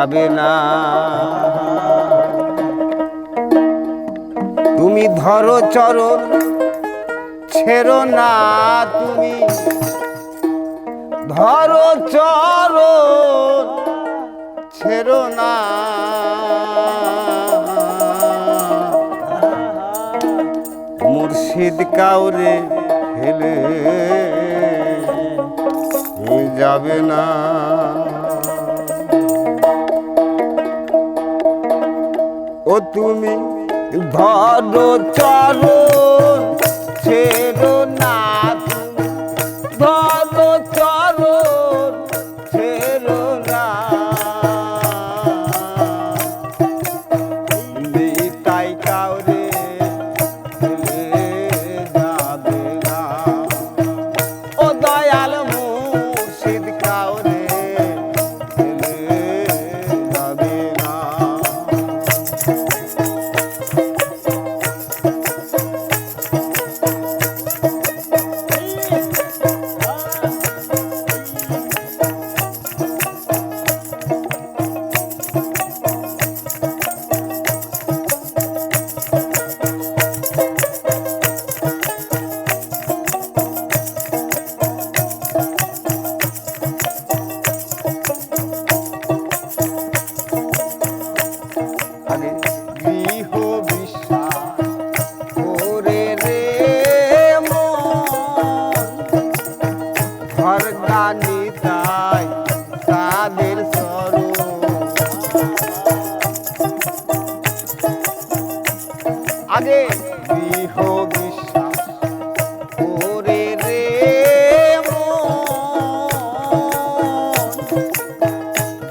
যাবে না। তুমি ধরো চরণ, ছেড়ো না তুমি। ধরো চরণ, ছেড়ো না। মুর্শিদ কাউরে ফেলে যাবে না। ও তুমি ভালো চালো সে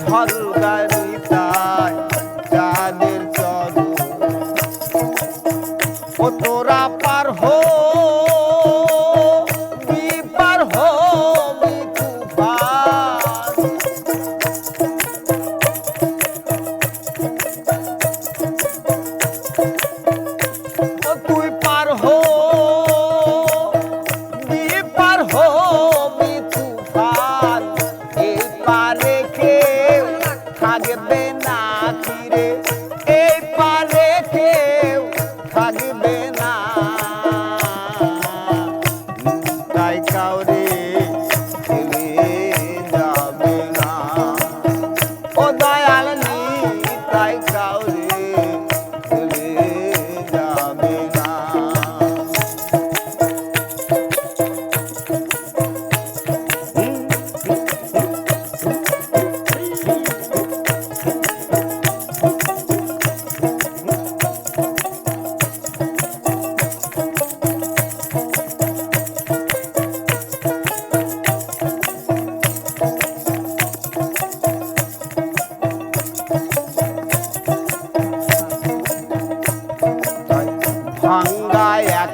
ফল গায় Saudi. গঙ্গায় এক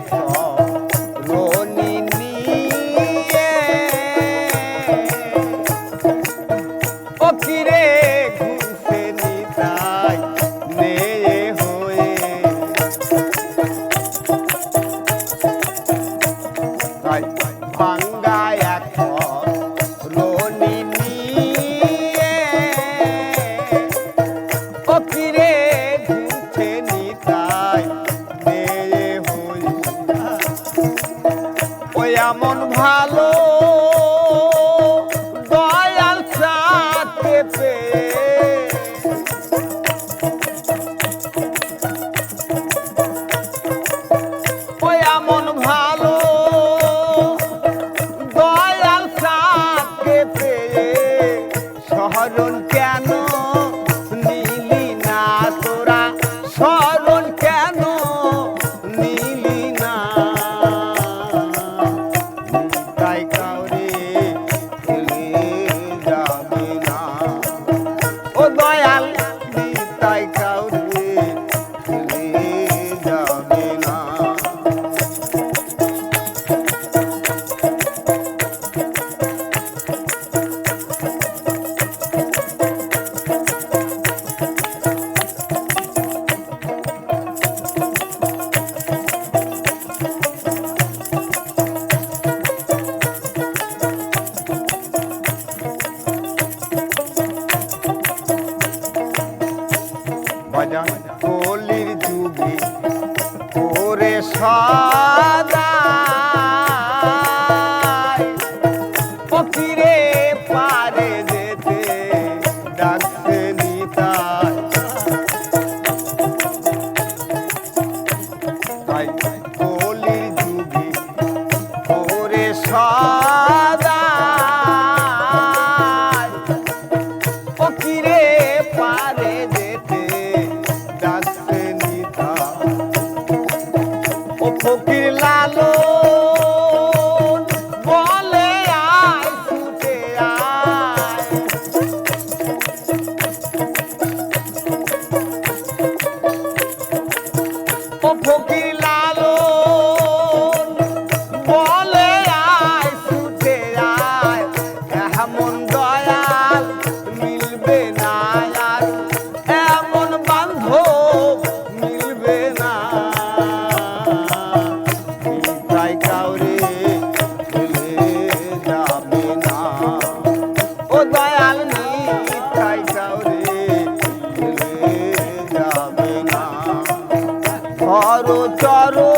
দয়াল ধরো